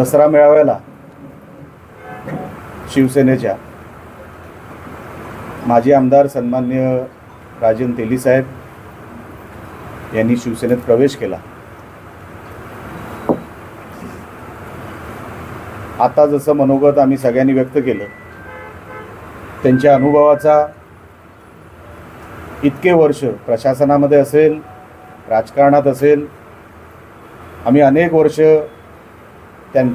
दसरा मेळाव्याला शिवसेनेच्या माजी आमदार सन्मान्य राजन तेलीसाहेब यांनी शिवसेनेत प्रवेश केला. आता जसं मनोगत आम्ही सगळ्यांनी व्यक्त केलं त्यांच्या अनुभवाचा इतके वर्ष प्रशासनामध्ये असेल राजकारणात असेल आम्ही अनेक वर्ष त्यां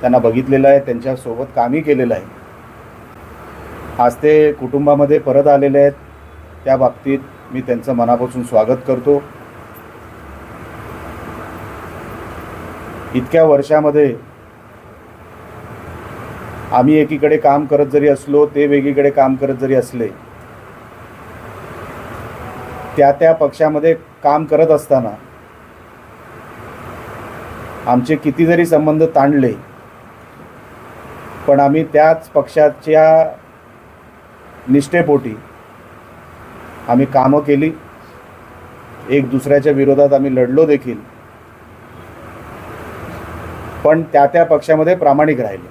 त्यांना बघितलेलं आहे त्यांच्यासोबत कामही केलेलं आहे. आज ते कुटुंबामध्ये परत आलेले आहेत. त्या बाबतीत मी त्यांचं मनापासून स्वागत करतो. इतक्या वर्षामध्ये आम्ही एकीकडे काम करत जरी असलो ते वेगळीकडे काम करत जरी असले त्या त्या पक्षामध्ये काम करत असताना आमचे किती जरी संबंध ताणले पण आम्ही त्याच पक्षाच्या निष्ठेपोटी आम्ही कामं केली. एक दुसऱ्याच्या विरोधात आम्ही लढलो देखील. पण त्या त्या पक्षामध्ये प्रामाणिक राहिले.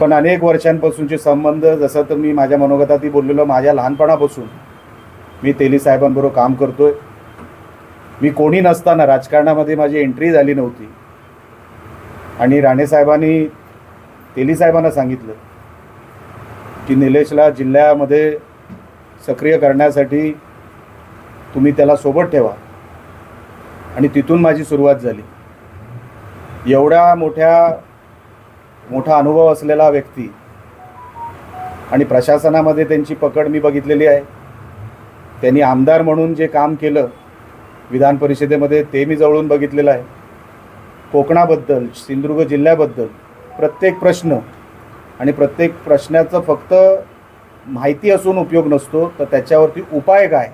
पण अनेक वर्षांपासूनचे संबंध जसं तर मी माझ्या मनोगतातही बोललेलो माझ्या लहानपणापासून मी तेली साहेबांबरोबर काम करतोय. मी कोणी नसताना राजकारणामध्ये माझी एंट्री झाली नव्हती. आणि राणेसाहेबांनी तेली साहेबांना सांगितलं की निलेशला जिल्ह्यामध्ये सक्रिय करण्यासाठी तुम्ही त्याला सोबत ठेवा. आणि तिथून माझी सुरुवात झाली. एवढ्या मोठ्या मोठा अनुभव असलेला व्यक्ती आणि प्रशासनामध्ये त्यांची पकड मी बघितलेली आहे. त्यांनी आमदार म्हणून जे काम केलं विधान परिषदेमध्ये ते मी जवळून बघितलेलं आहे. कोकणाबद्दल सिंधुदुर्ग जिल्ह्याबद्दल प्रत्येक प्रश्न आणि प्रत्येक प्रश्नाचं फक्त माहिती असून उपयोग नसतो तर त्याच्यावरती उपाय काय?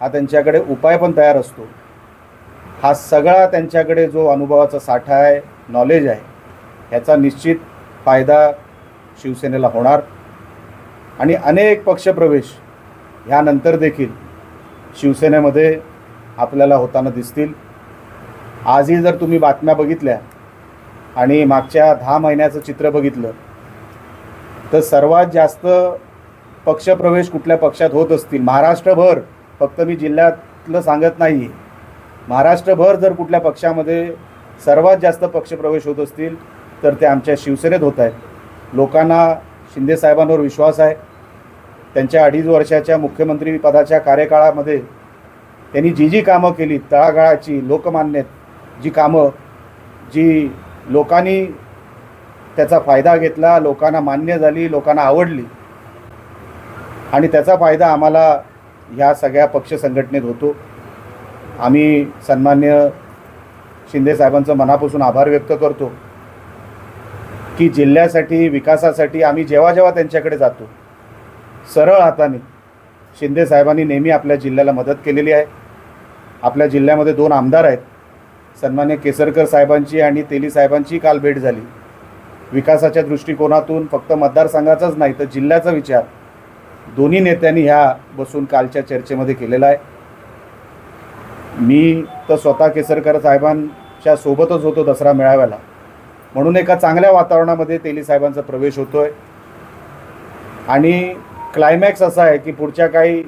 हा त्यांच्याकडे उपाय पण तयार असतो. हा सगळा त्यांच्याकडे जो अनुभवाचा साठा आहे नॉलेज आहे ह्याचा निश्चित फायदा शिवसेनेला होणार. आणि अनेक पक्षप्रवेश ह्यानंतर देखील शिवसेनेमध्ये आपल्याला होताना दिसतील. आजही जर तुम्ही बातम्या बघितल्या आणि मागच्या दहा महिन्याचं चित्र बघितलं तर सर्वात जास्त पक्षप्रवेश कुठल्या पक्षात होत असतील? महाराष्ट्रभर फक्त मी जिल्ह्यातलं सांगत नाही महाराष्ट्रभर जर कुठल्या पक्षामध्ये सर्वात जास्त पक्षप्रवेश होत असतील तर ते आमच्या शिवसेनेत होत आहेत. लोकांना शिंदेसाहेबांवर विश्वास आहे. त्यांच्या अडीच वर्षाच्या मुख्यमंत्री पदाच्या कार्यकाळामध्ये त्यांनी जी जी कामं केली तळागाळाची लोकमान्य जी कामं जी लोकांनी त्याचा फायदा घेतला लोकांना मान्य झाली लोकांना आवडली. आणि त्याचा फायदा आम्हाला ह्या सगळ्या पक्ष संघटनेत होतो. आम्ही सन्मान्य शिंदेसाहेबांचं मनापासून आभार व्यक्त करतो की जिल्ह्यासाठी विकासासाठी आम्ही जेव्हा जेव्हा त्यांच्याकडे जातो सरळ हाताने शिंदे साहेबांनी नेहमी आपल्या जिल्ह्याला मदत केलेली आहे. आपल्या जिल्ह्यामध्ये दोन आमदार आहेत. सन्मान्य केसरकर साहेबांची आणि तेली साहेबांची काल भेट झाली. विकासाच्या दृष्टिकोनातून फक्त मतदारसंघाचाच नाही तर जिल्ह्याचा विचार दोन्ही नेत्यांनी ह्या बसून कालच्या चर्चेमध्ये केलेला आहे. मी तर स्वतः केसरकर साहेबांच्या सोबतच होतो दसरा मेळाव्याला. म्हणून एका चांगल्या वातावरणामध्ये तेली साहेबांचा प्रवेश होतो आहे आणि क्लायमॅक्स असा आहे की पुढच्या काही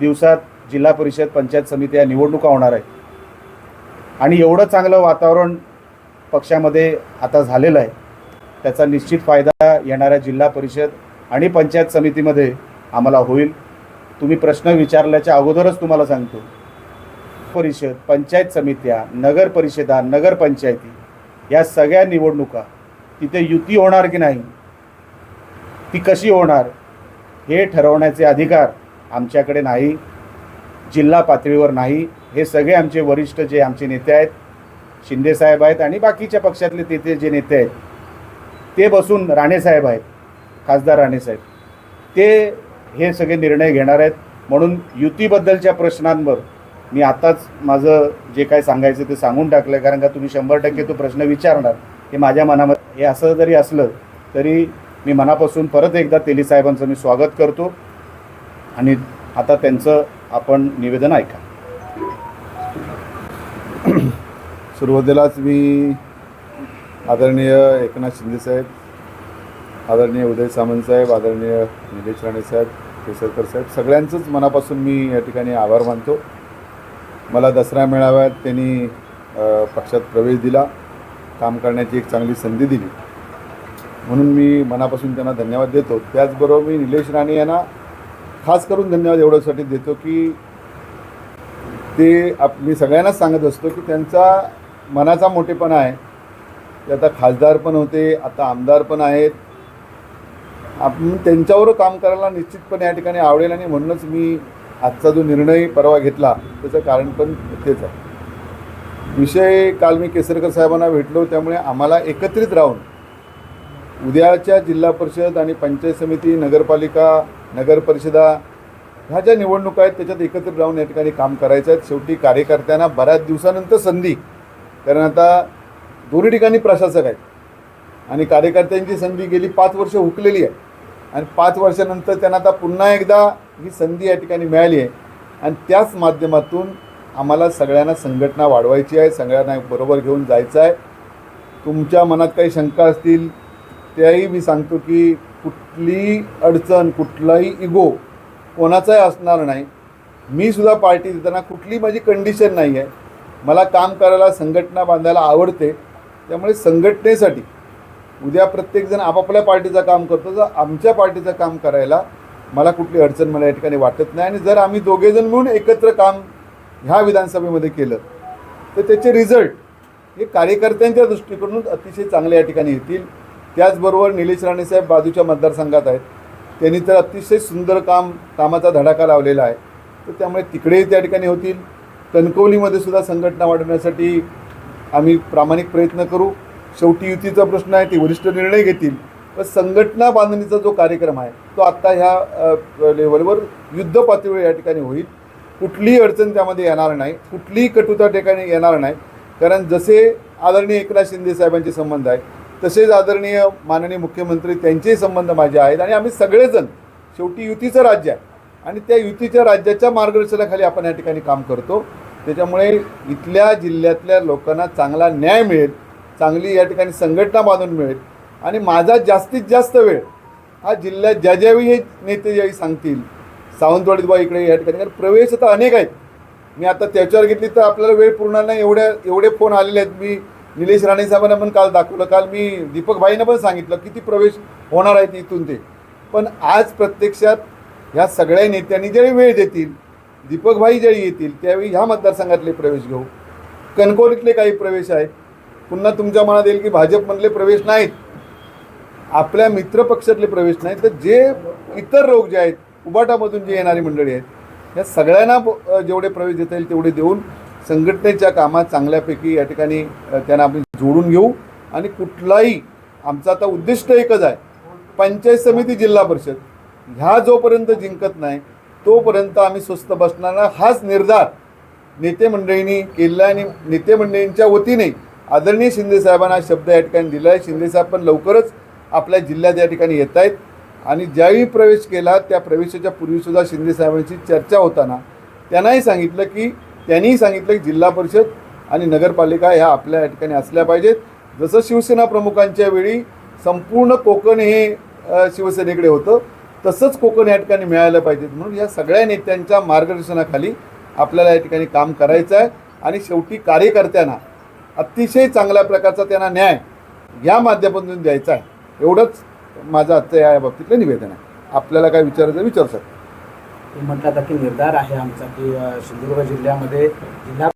दिवसात जिल्हा परिषद पंचायत समिती या निवडणुका होणार आहेत. आणि एवढं चांगलं वातावरण पक्षामध्ये आता झालेलं आहे. त्याचा निश्चित फायदा येणाऱ्या जिल्हा परिषद आणि पंचायत समितीमध्ये आम्हाला होईल. तुम्ही प्रश्न विचारल्याच्या अगोदरच तुम्हाला सांगतो. परिषद पंचायत समित्या नगर परिषदा नगरपंचायती या सगळ्या निवडणुका तिथे युती होणार की नाही ती कशी होणार हे ठरवण्याचे अधिकार आमच्याकडे नाही. जिल्हा पातळीवर नाही. हे सगळे आमचे वरिष्ठ जे आमचे नेते आहेत शिंदेसाहेब आहेत आणि बाकीच्या पक्षातले तिथे जे नेते आहेत ते बसून राणेसाहेब आहेत खासदार राणेसाहेब ते हे सगळे निर्णय घेणार आहेत. म्हणून युतीबद्दलच्या प्रश्नांवर मी आताच माझं जे काय सांगायचं ते सांगून टाकलं आहे कारण का तुम्ही शंभर टक्के तो प्रश्न विचारणार. हे माझ्या मनामध्ये हे असं जरी असलं तरी मी मनापासून परत एकदा तेली साहेबांचं मी स्वागत करतो. आणि आता त्यांचं आपण निवेदन ऐका. सुरुवातीलाच मी आदरणीय एकनाथ शिंदेसाहेब आदरणीय उदय सामंत साहेब आदरणीय निलेश राणे साहेब केसरकर साहेब सगळ्यांचंच मनापासून मी या ठिकाणी आभार मानतो. मला दसरा मेळाव्यात त्यांनी पक्षात प्रवेश दिला काम करण्याची एक चांगली संधी दिली. म्हणून मी मनापासून त्यांना धन्यवाद देतो. त्याचबरोबर मी निलेश राणे यांना खास करून धन्यवाद एवढ्यासाठी देतो की ते आप मी सगळ्यांनाच सांगत असतो की त्यांचा मनाचा मोठेपणा आहे. ते आता खासदार पण होते आता आमदार पण आहेत. आपण त्यांच्यावर काम करायला निश्चितपणे या ठिकाणी आवडेल आणि म्हणूनच मी आजचा जो निर्णय परवा घेतला त्याचं कारण पण तेच आहे. विषय काल मी केसरकर साहेबांना भेटलो त्यामुळे आम्हाला एकत्रित राहून उद्याच्या जिल्हा परिषद आणि पंचायत समिती नगरपालिका नगर परिषदा ह्या ज्या निवडणुका आहेत त्याच्यात एकत्रित राहून या ठिकाणी काम करायचं आहे शेवटी कार्यकर्त्यांना बऱ्याच दिवसानंतर संधी. कारण आता दोन्ही ठिकाणी प्रशासक आहेत. आणि कार्यकर्त्यांची संधी गेली पाच वर्ष हुकलेली आहे. आणि पाच वर्षानंतर त्यांना आता पुन्हा एकदा ही संधी या ठिकाणी मिळाली आहे. आणि त्याच माध्यमातून आम्हाला सगळ्यांना संघटना वाढवायची आहे. सगळ्यांना बरोबर घेऊन जायचं आहे. तुमच्या मनात काही शंका असतील त्याही मी सांगतो की कुठलीही अडचण कुठलाही इगो कोणाचाही असणार नाही. मी सुद्धा पार्टी देताना कुठली माझी कंडिशन नाही आहे. मला काम करायला संघटना बांधायला आवडते. त्यामुळे संघटनेसाठी उद्या प्रत्येकजण आपापल्या पार्टीचं काम करतो. तर आमच्या पार्टीचं काम करायला मला कुठली अडचण मला या ठिकाणी वाटत नाही आणि जर आम्ही दोघेजण मिळून एकत्र काम ह्या विधानसभेमध्ये केलं तर त्याचे रिझल्ट हे कार्यकर्त्यांच्या दृष्टिकोनातून अतिशय चांगले या ठिकाणी येतील. त्याचबरोबर निलेश राणेसाहेब बाजूच्या मतदारसंघात आहेत. त्यांनी तर अतिशय सुंदर काम कामाचा धडाका लावलेला आहे. तर त्यामुळे तिकडेही त्या ठिकाणी होतील. कणकवलीमध्ये सुद्धा संघटना वाढवण्यासाठी आम्ही प्रामाणिक प्रयत्न करू. शेवटी युतीचा प्रश्न आहे ते वरिष्ठ निर्णय घेतील. पण संघटना बांधणीचा जो कार्यक्रम आहे तो आत्ता ह्या लेवलवर युद्ध पातळीवर या ठिकाणी होईल. कुठलीही अडचण त्यामध्ये येणार नाही. कुठलीही कटुता ठिकाणी येणार नाही. कारण जसे आदरणीय एकनाथ शिंदे साहेबांचे संबंध आहे तसेच आदरणीय माननीय मुख्यमंत्री त्यांचेही संबंध माझे आहेत आणि आम्ही सगळेजण शेवटी युतीचं राज्य आहे. आणि त्या युतीच्या राज्याच्या मार्गदर्शनाखाली आपण या ठिकाणी काम करतो. त्याच्यामुळे इथल्या जिल्ह्यातल्या लोकांना चांगला न्याय मिळेल चांगली या ठिकाणी संघटना बांधून मिळेल. आणि माझा जास्तीत जास्त वेळ हा जिल्ह्यात ज्या ज्यावेळी हे नेते ज्यावेळी सांगतील सावंतवाडीत बा इकडे या ठिकाणी कारण प्रवेश आता अनेक आहेत. मी आता त्याच्यावर घेतली तर आपल्याला वेळ पूर्ण नाही एवढ्या एवढे फोन आलेले आहेत मी. निलेश राणे साहेबांना पण काल दाखवलं. काल मी दीपकभाईंना पण सांगितलं किती प्रवेश होणार आहेत इथून ते. पण आज प्रत्यक्षात ह्या सगळ्या नेत्यांनी ज्यावेळी वेळ देतील दीपक भाई ज्यावेळी येतील त्यावेळी ह्या मतदारसंघातले प्रवेश घेऊ. कणकवलीतले काही प्रवेश आहेत. पुन्हा तुमच्या मनात येईल की भाजपमधले प्रवेश नाहीत. आपल्या मित्रपक्षातले प्रवेश नाहीत. तर जे इतर रोग जे आहेत उबाटामधून जे येणारी मंडळी आहेत या सगळ्यांना जेवढे प्रवेश देता येईल तेवढे देऊन संघटनेच्या कामात चांगल्यापैकी या ठिकाणी त्यांना आपण जोडून घेऊ. आणि कुठलाही आमचा आता उद्दिष्ट एकच आहे. पंचायत समिती जिल्हा परिषद ह्या जोपर्यंत जिंकत नाही तोपर्यंत आम्ही स्वस्त बसणार. नाही. हाच निर्धार नेते मंडळींनी केलेला आणि नेते मंडळींच्या वतीने आदरणीय शिंदेसाहेबांना शब्द या ठिकाणी दिला आहे. शिंदेसाहेब पण लवकरच आपल्या जिल्ह्यात या ठिकाणी येत आहेत. आणि ज्यावेळी प्रवेश केला त्या प्रवेशाच्या पूर्वीसुद्धा शिंदेसाहेबांशी चर्चा होताना त्यांनाही सांगितलं की त्यांनीही सांगितलं की जिल्हा परिषद आणि नगरपालिका ह्या आपल्या या ठिकाणी असल्या पाहिजेत. जसं शिवसेना प्रमुखांच्या वेळी संपूर्ण कोकण हे शिवसेनेकडे होतं तसंच कोकण या ठिकाणी मिळायला पाहिजेत म्हणून या सगळ्या नेत्यांच्या मार्गदर्शनाखाली आपल्याला या ठिकाणी काम करायचं आहे. आणि शेवटी कार्यकर्त्यांना अतिशय चांगल्या प्रकारचा त्यांना न्याय या माध्यमातून द्यायचा आहे. एवढंच माझं आजचं या बाबतीतलं निवेदन आहे. आपल्याला काय विचारायचं विचारू शकतो. म्हटलं आता की निर्धार आहे आमचा की सिंधुदुर्ग जिल्ह्यामध्ये जिल्हा